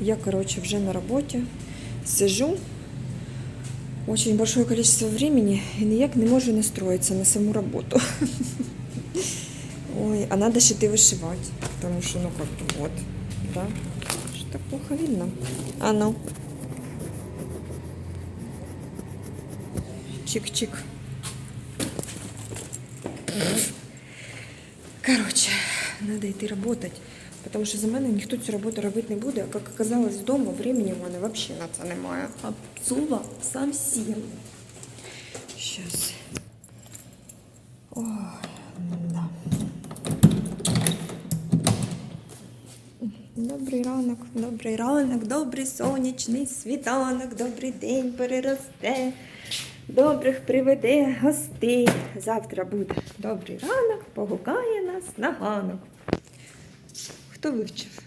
Я, короче, уже на работе. Сижу. Очень большое количество времени и ніяк не можу настроиться на саму работу. Ой, а надо шити вышивать. Потому что, ну как бы вот, да. Что так плохо видно? А ну. Чик-чик. Короче, надо йти работать. Потому що за мене ніхто цю роботу робити не буде. А як оказалось вдома, времени в мене взагалі на це немає. Обзула совсем. Сейчас. Ой, да. Добрий ранок, добрий ранок, добрий сонячний світанок, добрий день переросте, добрих приведе гостей. Завтра буде добрий ранок, погукає нас на ганок. Хто вивчив?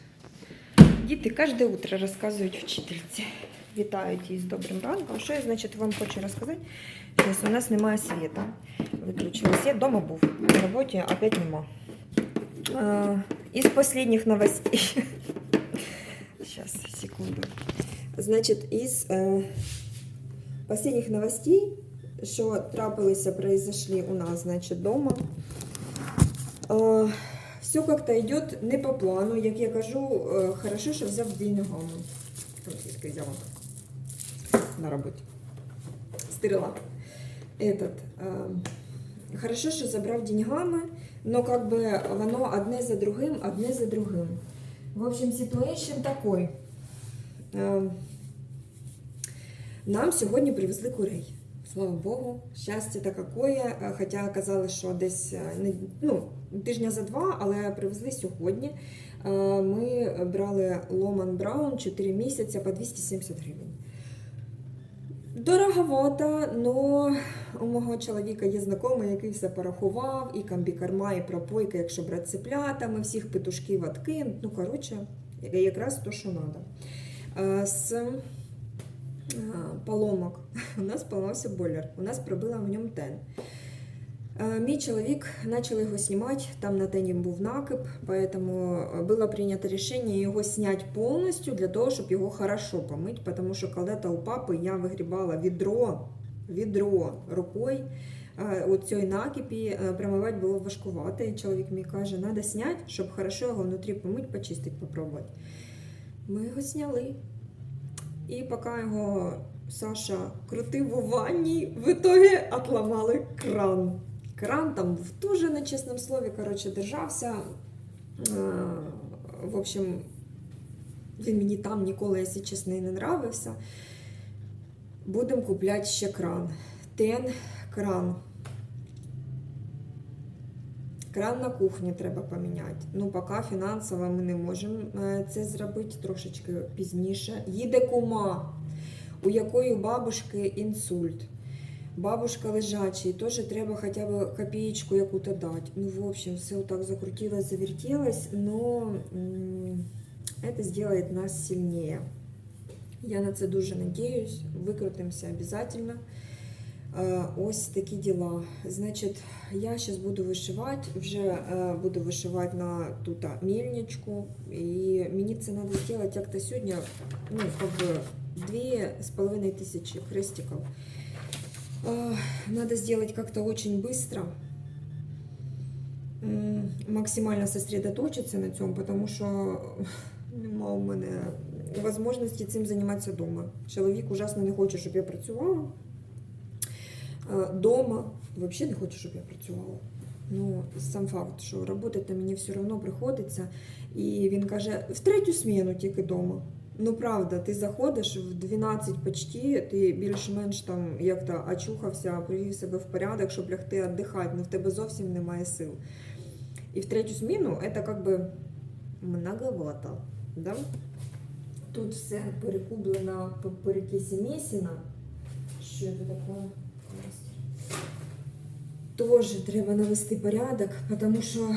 Діти кожне утро розказують вчительці. Вітають її з добрим ранком. Що я, значить, вам хочу розказати? Зараз у нас немає світа. Виключили світ. Дома був. На роботі опять нема. А, Із останніх новостей. Сейчас, секунду. Значить, із е, останніх новостей, що трапилися, произошли у нас, значить, дома. Е, все как-то идет не по плану. Як я кажу, е, хорошо, що взяв. Там звідки взяла на роботі. Стерила. Этот, е, хорошо, що забрав деньгами, но как бы воно одне за другим, одне за другим. В общем, ситуация такой. Е, Нам сьогодні привезли курей. Слава Богу, щастя та какое. Е, Хоча казали, що десь е, ну, тижня за два, але привезли сьогодні. Е, Ми брали Ломан Браун 4 місяці по 270 гривень. Дороговато, но у мого чоловіка є знайомий, який все порахував, і комбікорма, і пропойка, якщо брати цеплятами, всіх петушків откинуть. Ну, коротше, якраз то, що треба. Поломок у нас поламався бойлер, у нас пробила в ньому тен. Мій чоловік почав його знімати, там на тені був накип, поэтому було прийнято рішення його зняти повністю для того, щоб його хорошо помити, тому що коли-то у папи я вигрібала відро, відро рукою, у цій накипі промивати було важкувато, і чоловік мій каже, треба зняти, щоб хорошо його внутрі помити, почистити, попробувати. Ми його зняли. І поки його Саша крутив у ванні, в итоге отламали кран. Кран там був дуже на чесному слові, коротше, держався. Е, В общем, він мені там ніколи, якщо чесно, не нравився. Будемо купляти ще кран. Тен кран. Кран на кухні треба поміняти. Ну, поки фінансово ми не можемо е, це зробити трошечки пізніше. Їде кума, у якої бабушки інсульт. Бабушка лежачий, теж треба хоча б копеечку яку-то дати. Ну, в общем, все так закрутилось, завертелось, но это сделает нас сильнее. Я на це дуже надіюсь, викрутимося обязательно. Е, Ось такі діла. Значить, я зараз буду вишивати, вже е, буду вишивати на тут мельничку. І мені це треба зробити як-то сьогодні, ну, как бы, дві з половиною тисячі хрестиків. Э, Надо сделать как-то очень быстро, М, максимально сосредоточиться на цьому, тому що нема у мене можливості цим займатися вдома. Чоловік ужасно не хоче, щоб я працювала. Е, Дома взагалі не хоче, щоб я працювала. Ну, сам факт, що роботи мені все одно приходиться. І він каже, в третю зміну тільки вдома. Ну правда, ти заходиш в 12 почти, ти більш-менш там як-то очухався, привів себе в порядок, щоб лягти віддихати, ну в тебе зовсім немає сил. І в третю зміну це як би многовато. Да? Тут все перекублено по перекисі Месіна. Що це таке? Теж треба навести порядок, тому що е,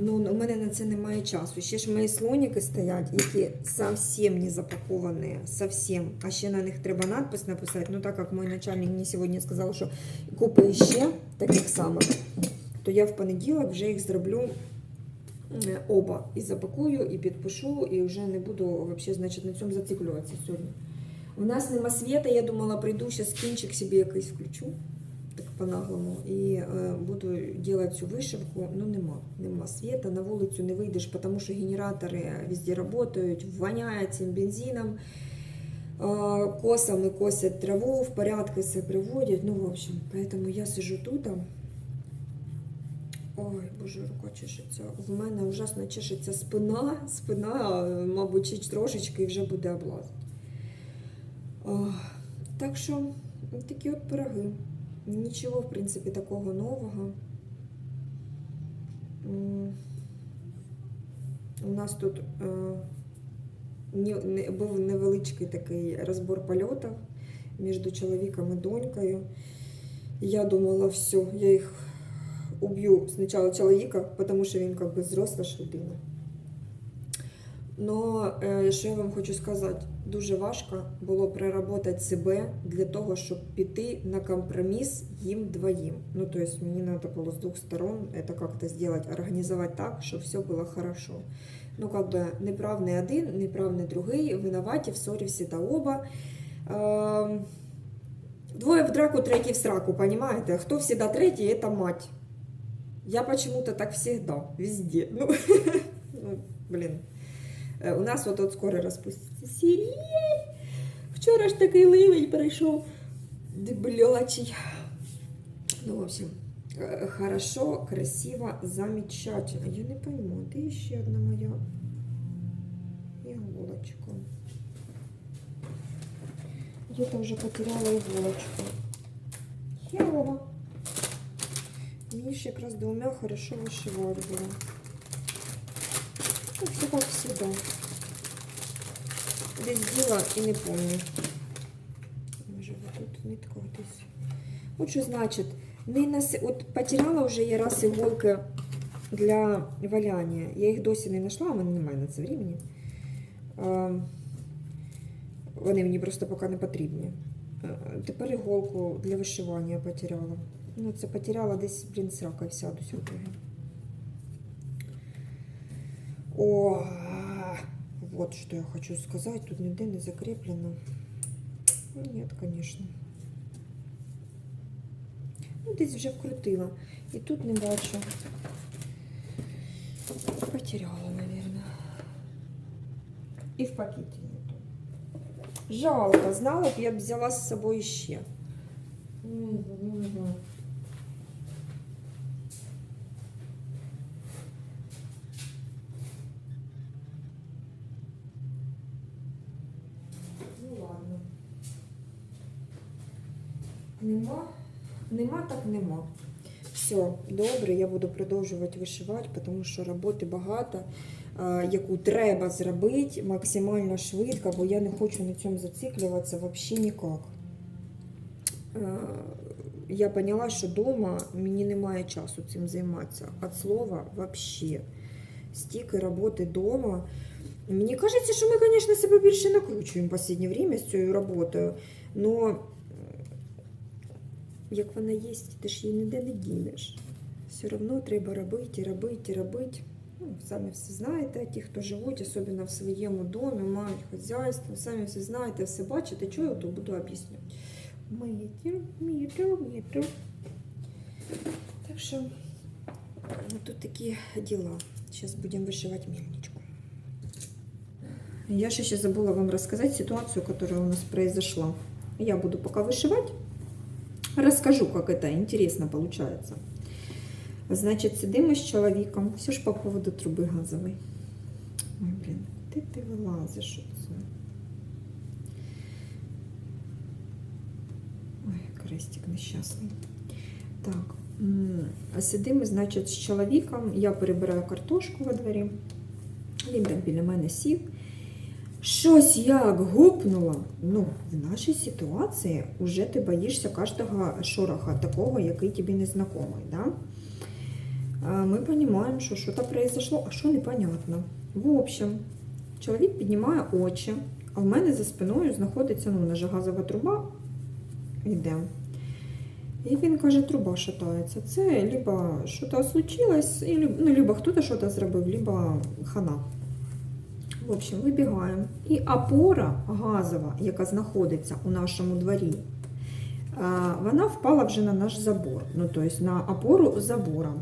ну, у мене на це немає часу. Ще ж мої слоніки стоять, які зовсім не запаковані, зовсім. А ще на них треба надпис написати. Ну так як мій начальник мені сьогодні сказав, що купи ще таких самих, то я в понеділок вже їх зроблю е, оба і запакую, і підпишу, і вже не буду вообще, значить, на цьому зациклюватися сьогодні. У нас нема світа, я думала, прийду, зараз кінчик собі якийсь включу, по-наглому, і е, буду робити цю вишивку. Ну, нема, нема світа, на вулицю не вийдеш, тому що генератори везде працюють, воняє цим бензином, е, косами косять траву, в порядок все приводять. Ну, в общем, поэтому я сижу тут. Ой, боже, рука чешеться. В мене ужасно чешеться спина. Спина, мабуть, трошечки вже буде облазити. Так що такі от пироги. Нічого, в принципі, такого нового. У нас тут е, був невеличкий такий розбор польотів між чоловіком і донькою. Я думала, все, я їх уб'ю спочатку чоловіка, тому що він як би зросла ж людина. Но е, що я вам хочу сказати, дуже важко було переработати себе для того, щоб піти на компроміс їм двоїм. Ну, то есть мені треба було з двох сторон это как-то сделать, організувати так, щоб все було хорошо. Ну, как бы не прав не один, не прав не другий, винуваті в ссорі всі та оба. Ем, Двоє в драку, третій в сраку, понимаете? Хто всегда третій, это мать. Я почему-то так всегда, везде. Ну, ну блин. Е, У нас от, от скоро розпуститься сирій. Вчора ж такий ливень прийшов. Дебелячий. Ну, в общем, е, хорошо, красиво, замечательно. Я не пойму, де ще одна моя иголочка? Где-то уже потеряла иголочку. Херово. Мені ж якраз двумя хорошо вишивати. Ну, как всегда. Десь діла і не помню. Може, тут нитка десь. От що значить, не наси... От потеряла вже я раз іголки для валяння. Я їх досі не знайшла, у мене немає на це времени. Вони мені просто поки не потрібні. Тепер іголку для вишивання я потеряла. Ну, це потеряла десь, блін, срака і сяду сюди. О, вот что я хочу сказать. Тут ніде не закреплено. Ну, Нет, конечно. Ну, десь вже вкрутила. І тут не бачу. Потеряла, наверное. І в пакеті нету. Жалко, знала б, я б взяла з собою ще. Мгм, Нема так нема. Все, добре, я буду продовжувати вишивати, тому що роботи багато, яку треба зробити максимально швидко, бо я не хочу на цьому зациклюватися взагалі ніяк. Я поняла, що вдома мені немає часу цим займатися. Від слова взагалі. Стільки роботи вдома. Мені кажеться, що ми, звісно, себе більше накручуємо в останнє время з цією роботою. Но як вона є, ти ж її ніде не дінеш. Все одно треба робити, робити, робити. Ну, самі все знаєте, ті, хто живуть, особливо в своєму домі, мають хазяйство, самі все знаєте, все бачите, що я тут буду об'ясняти. Метр, метр, метр. Так що тут такі діла. Зараз будемо вишивати мельничку. Я же еще забыла вам рассказать ситуацию, которая у нас произошла. Я буду пока вышивать. Расскажу, как это интересно получается. Значит, сидим мы с человеком. Все ж по поводу трубы газовой. Ой, блин, куди ти вилазиш оце? Ой, крестик нещасний. Так, м, сидимо, значить, з чоловіком. Я перебираю картошку во дворі. Він там біля мене сів. Щось як гупнуло. Ну, в нашій ситуації вже ти боїшся кожного шороха, такого, який тобі не знайомий. Да? Ми розуміємо, що щось произошло, а що непонятно. В общем, чоловік піднімає очі, а в мене за спиною знаходиться ну, наша газова труба. Йде. І він каже, труба шатається. Це либо щось случилось, ну, либо хтось щось зробив, либо хана. В общем, вибігаємо. І опора газова, яка знаходиться у нашому дворі, вона впала вже на наш забор. Ну, тобто на опору забора.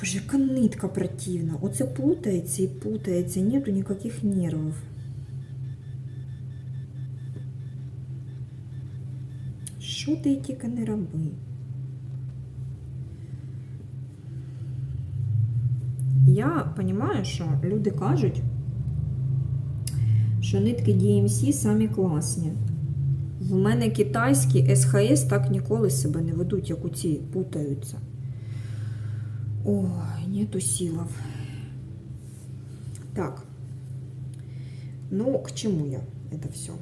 Боже, яка нитка противна. Оце путається і путається, нету ніяких нервів. Що ти тільки не роби? Я розумію, що люди кажуть, що нитки DMC самі класні. В мене китайські СХС так ніколи себе не ведуть, як у ці путаються. Ой, нету силов. Так. Ну, к чему я это все?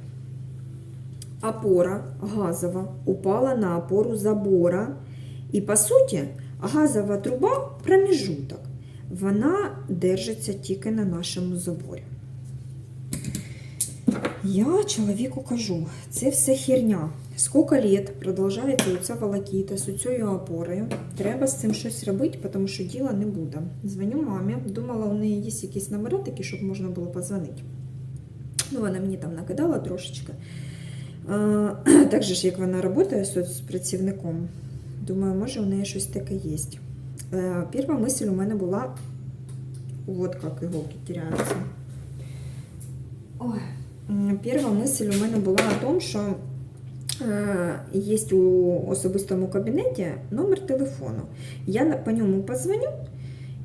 Опора газова упала на опору забора. І, по суті, газова труба проміжуток. Вона держиться тільки на нашому заборі. Я чоловіку кажу, це все херня. Скільки літ продовжується оця волокіта з цією опорою. Треба з цим щось робити, тому що діла не буде. Дзвоню мамі, думала, у неї є якісь номери такі, щоб можна було позвонити. Ну, вона мені там накидала трошечки. Так же ж, як вона працює соцпрацівником, думаю, може у неї щось таке є. Е, Перша мисль у мене була, от як іголки теряються. Ой. М, Перша мисль у мене була о том, що е, є у особистому кабінеті номер телефону. Я по ньому позвоню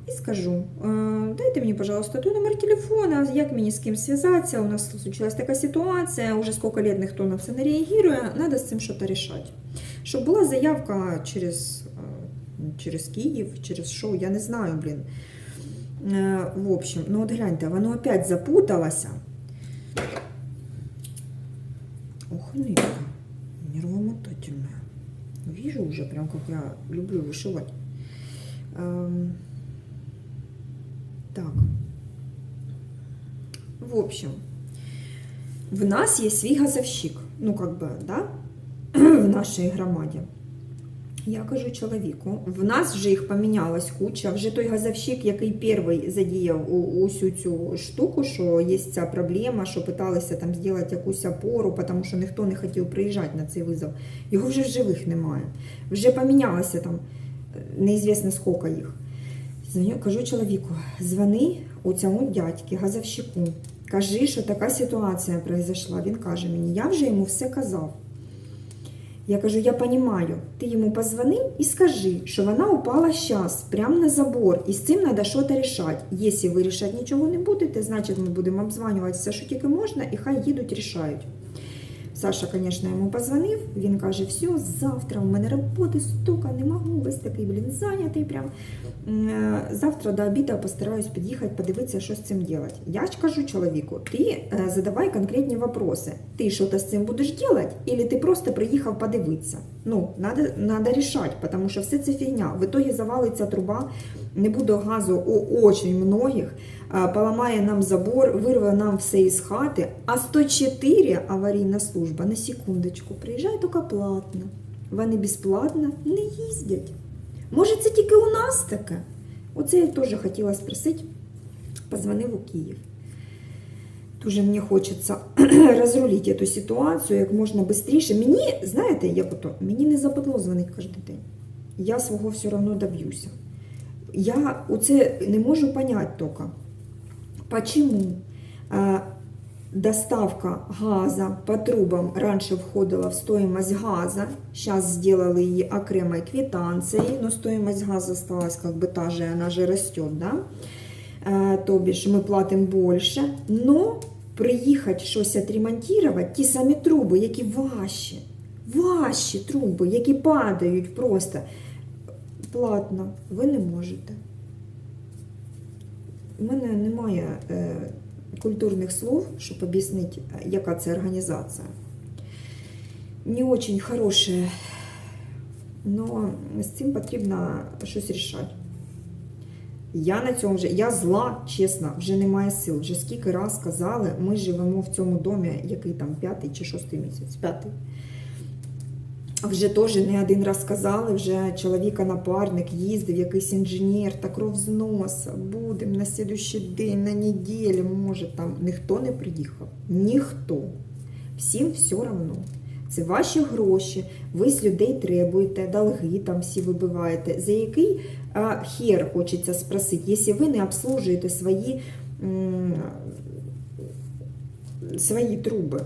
і скажу: е, дайте мені, пожалуйста, той номер телефона, як мені з ким зв'язатися. У нас случилась така ситуація, уже скільки лет ніхто на це не реагує, треба з цим щось рішати. Щоб була заявка через, е, через Київ, через що, я не знаю, блін. Е, В общем, ну от гляньте, воно опять запуталося. Ох, нитка. Нервомотательная. Вижу уже, прям как я люблю вышивать. Эм, Так. В общем, в нас є свій газовщик. Ну, как бы, да? в нашій громаді. Я кажу чоловіку, в нас вже їх помінялась куча. Вже той газовщик, який перший задіяв усю цю штуку, що є ця проблема, що питалися там зробити якусь опору, тому що ніхто не хотів приїжджати на цей визов. Його вже в живих немає. Вже помінялося там е, неізвісно скільки їх. Дзвоню, кажу чоловіку, дзвони у цьому дядьки, газовщику. Кажи, що така ситуація произошла. Він каже мені, я вже йому все казав. Я кажу, я понимаю, ти йому позвони і скажи, що вона упала зараз, прямо на забор, і з цим треба щось рішати. Якщо ви рішати нічого не будете, значить ми будемо обзванювати все, що тільки можна, і хай їдуть, рішають. Саша, звісно, йому позвонив, він каже, все, завтра у мене роботи стука, не можу, весь такий, блін, зайнятий прям. Е, Завтра до обіду постараюсь під'їхати, подивитися, що з цим робити. Я ж кажу чоловіку, ти е, задавай конкретні вопроси. Ти що з цим будеш робити, або ти просто приїхав подивитися? Ну, надо, надо рішати, тому що все це фігня. В итоге завалиться труба, не буде газу у очень многих, поламає нам забор, вирве нам все із хати, а 104 аварійна служба на секундочку приїжджає тільки платно. Вони безплатно не їздять. Може, це тільки у нас таке? Оце я теж хотіла спросити. Позвонив у Київ. Дуже мені хочеться розрулити цю ситуацію як можна швидше. Мені, знаєте, як ото, мені не западло дзвонити кожен день. Я свого все одно доб'юся. Я оце не можу поняти тільки, почему доставка газа по трубам раньше входила в стоимость газа, сейчас сделали ее окремой квитанцией, но стоимость газа осталась как бы та же, она же растет, да? То бишь мы платим больше, но приїхати щось отремонтувати, ті самі труби, які ваші, ваші труби, які падають просто платно, ви не можете. У мене немає е, культурних слов, щоб об'яснити, яка це організація. Не очень хороше, но з цим потрібно щось рішати. Я на цьому вже, я зла, чесно, вже немає сил. Вже скільки раз казали, ми живемо в цьому домі, який там п'ятий чи шостий місяць. П'ятий. Вже теж не один раз казали, вже чоловіка напарник їздив, якийсь інженер, та кров з носа. Будемо на слідущий день, на неділю, може там. Ніхто не приїхав. Ніхто. Всім все одно. Це ваші гроші, ви з людей требуєте, долги там всі вибиваєте. За який а, хер хочеться спросити, якщо ви не обслужуєте свої, м, свої труби?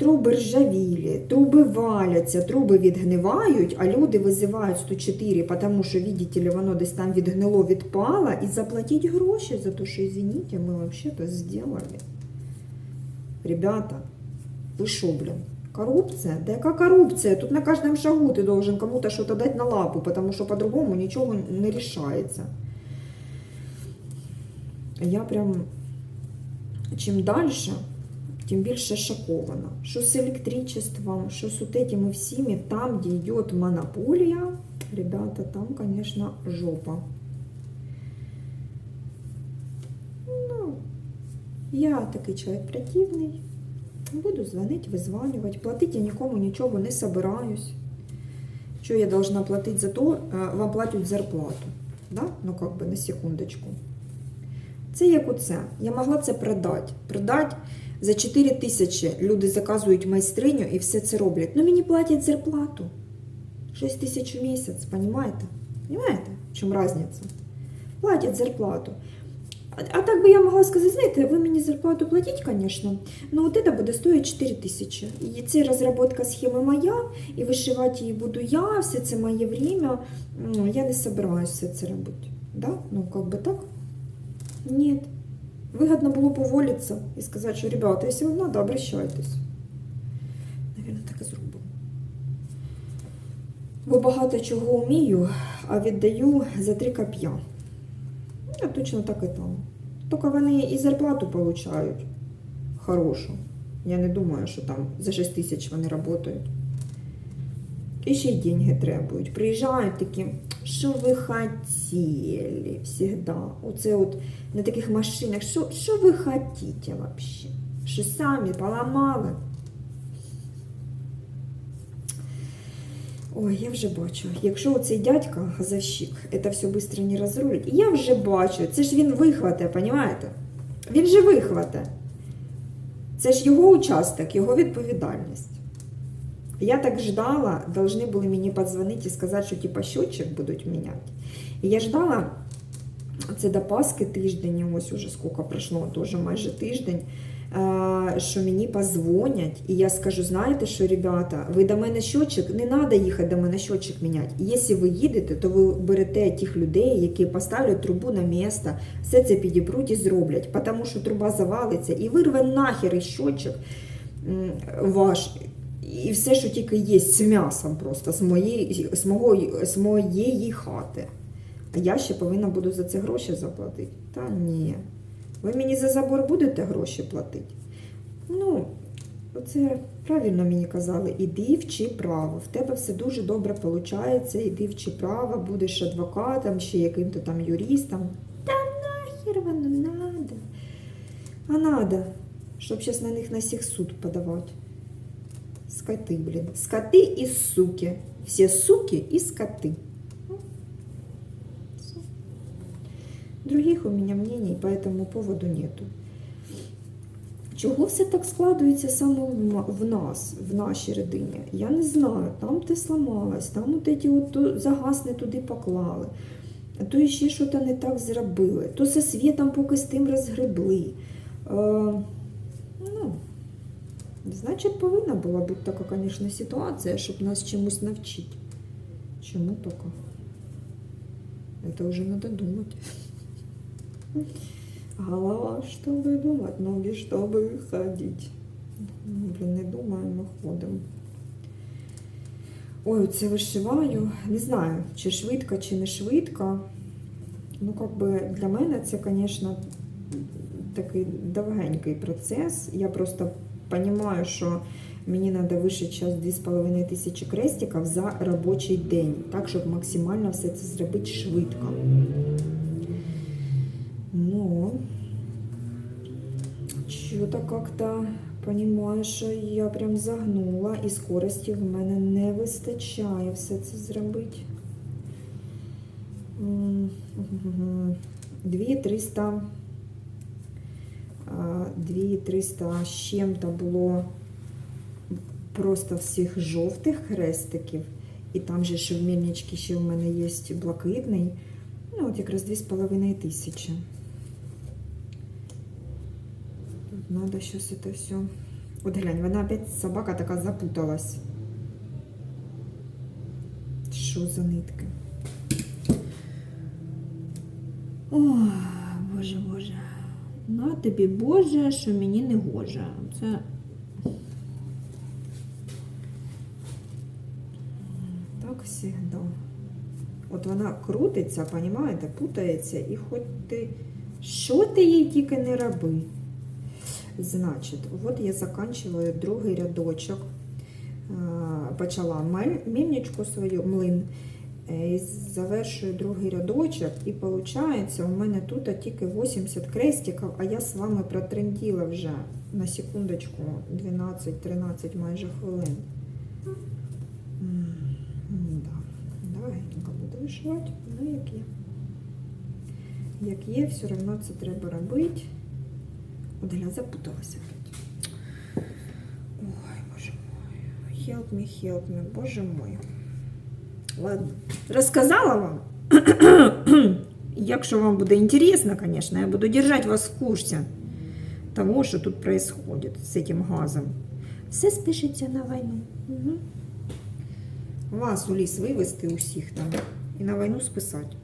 Труби ржавілі, труби валяться, труби відгнивають, а люди визивають 104, тому що, видите ли, воно десь там відгнило, відпало, і заплатіть гроші за те, що, извините, ми вообще-то сделали. Ребята, ви що, блін? Коррупция? Да яка коррупция? Тут на каждом шагу ты должен кому-то что-то дать на лапу, потому что по-другому ничего не решается. Я прям, чим дальше, тим більше шокована. Що з електричеством, що з этими всіми, там, де йде монополія, ребята, там, конечно, жопа. Ну, я такий чоловік противний. Буду звонить, визванювати. Платити я нікому нічого не собираюсь. Що я должна платити за то, е, вам платять зарплату. Да? Ну, как бы на секундочку. Це як оце. Я могла це продати. Продати за 4 тисячі люди заказують майстриню і все це роблять. Ну мені платять зарплату. 6 тисяч в місяць, понимаете? Понимаете, в чому різниця? Платять зарплату. А, так би я могла сказати, знаєте, ви мені зарплату платіть, звісно, но от це буде стоїть 4 тисячі. І це розробка схеми моя, і вишивати її буду я, все це моє время. Ну, Я не собираюсь все це робити. Да? Ну, как бы так. Нет. Выгодно было поволиться и сказать, что, ребята, если вам надо, обращайтесь. Наверное, так і зробимо. Бо багато чого вмію, а віддаю за три коп'я. Я точно так і там. Тільки вони і зарплату получають хорошу. Я не думаю, що там за 6 тисяч вони працюють. І ще й деньги требують. Приїжджають такі, що ви хотіли всегда. Оце от на таких машинах. Що, що ви хотіте вообще? Що самі поламали? Ой, я вже бачу. Якщо оцей дядька газовщик це все швидко не розрулить, я вже бачу. Це ж він вихвате, понімаєте? Він же вихвате. Це ж його участок, його відповідальність. Я так ждала, должны були мені подзвонити і сказати, що типа счетчик будуть міняти. І я ждала, це до Пасхи тиждень, ось уже скільки пройшло, теж майже тиждень, що мені позвонять, і я скажу, знаєте що, ребята, ви до мене счетчик, не треба їхати до мене счетчик міняти. Якщо ви їдете, то ви берете тих людей, які поставлять трубу на місце, все це підібруть і зроблять, тому що труба завалиться і вирве нахер і счетчик ваш. І все, що тільки є з м'ясом просто, з моєї, з, мого, з моєї хати. А я ще повинна буду за це гроші заплатити. Та ні. Ви мені за забор будете гроші платити? Ну, це правильно мені казали, іди вчи право. В тебе все дуже добре виходить, іди вчи право, будеш адвокатом, ще яким-то там юристом. Та нахер воно надо. А надо, щоб зараз на них на всіх суд подавати. Скоты, блин. Скоты и суки. Все суки и скоты. Ну, всё. Других у меня мнений по этому поводу нету. Чого все так складується саме в ма- в нас, в нашій родині? Я не знаю. Там те сломалось, там от эти от то загас не туди поклали, а то ще щось не так зробили, то со світом поки з тим розгребли. Е, ну, Значить, повинна була бути така, звісно, ситуація, щоб нас чомусь навчити. Чому тільки? Это уже надо думать. Голова, чтобы думать, ноги, чтобы ходить. Ну, блін, не думаємо, ходимо. Ой, це вишиваю. Не знаю, чи швидко, чи не швидко. Ну, как би для мене це, звісно, такий довгенький процес. Я просто розумію, що мені треба вишити час 2,5 тисячі крестиків за робочий день, так, щоб максимально все це зробити швидко. Ну, что-то как-то Понімаю, що я прям загнула і скорості в мене не вистачає все це зробити. М, мгм. 2300 а, 2300 з чим-то було просто всіх жовтих хрестиків. І там же ще в мільничці ще в мене є блакитний. Ну, от якраз 2,5 тисячі. Тут надо сейчас это все. От глянь, вона опять собака така запуталась. Що за нитки? Ой, боже, боже. На тобі, Боже, що мені не гоже. Це. Так завжди. От вона крутиться, понімаєте, путається, і хоч ти. Що ти їй тільки не роби. Значить, от я заканчиваю другий рядочок. Почала мель- мельничку свою, млин, і завершую другий рядочок, і виходить, у мене тут тільки 80 крестиків, а я з вами протренділа вже на секундочку 12-13 майже хвилин. Да. Давайте буду вишивати, ну як є. Як є, все одно це треба робити. От гля запуталася. Ой, боже мой. Help me, help me, боже мой. Ладно. рассказала вам. Якщо вам буде інтересно, конечно, я буду держать вас в курсі того, що тут происходит з цим газом. Все спишеться на війну. Угу. Вас у ліс вивезти усіх там і на війну списати.